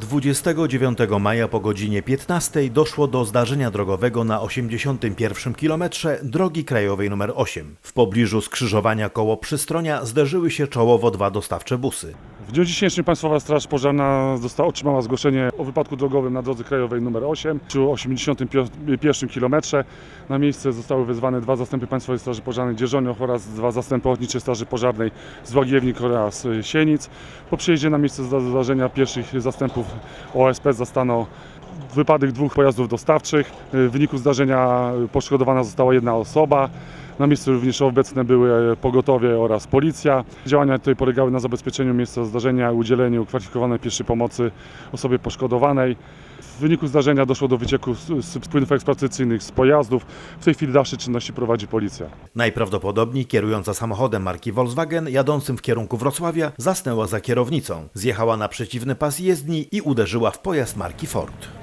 29 maja po godzinie 15 doszło do zdarzenia drogowego na 81 km drogi krajowej nr 8. W pobliżu skrzyżowania koło Przystronia zderzyły się czołowo dwa dostawcze busy. W dniu dzisiejszym Państwowa Straż Pożarna została, otrzymała zgłoszenie o wypadku drogowym na drodze krajowej nr 8 przy 81 km. Na miejsce zostały wezwane dwa zastępy Państwowej Straży Pożarnej Dzierżonioch oraz dwa zastępy Ochotniczej Straży Pożarnej z Łagiewnik oraz y, Sienic. Po przyjeździe na miejsce zdarzenia pierwszych zastępów OSP zastano wypadek dwóch pojazdów dostawczych. W wyniku zdarzenia poszkodowana została jedna osoba. Na miejscu również obecne były pogotowie oraz policja. Działania tutaj polegały na zabezpieczeniu miejsca zdarzenia i udzieleniu kwalifikowanej pierwszej pomocy osobie poszkodowanej. W wyniku zdarzenia doszło do wycieku płynów eksploatacyjnych z pojazdów. W tej chwili dalsze czynności prowadzi policja. Najprawdopodobniej kierująca samochodem marki Volkswagen jadącym w kierunku Wrocławia zasnęła za kierownicą, zjechała na przeciwny pas jezdni i uderzyła w pojazd marki Ford.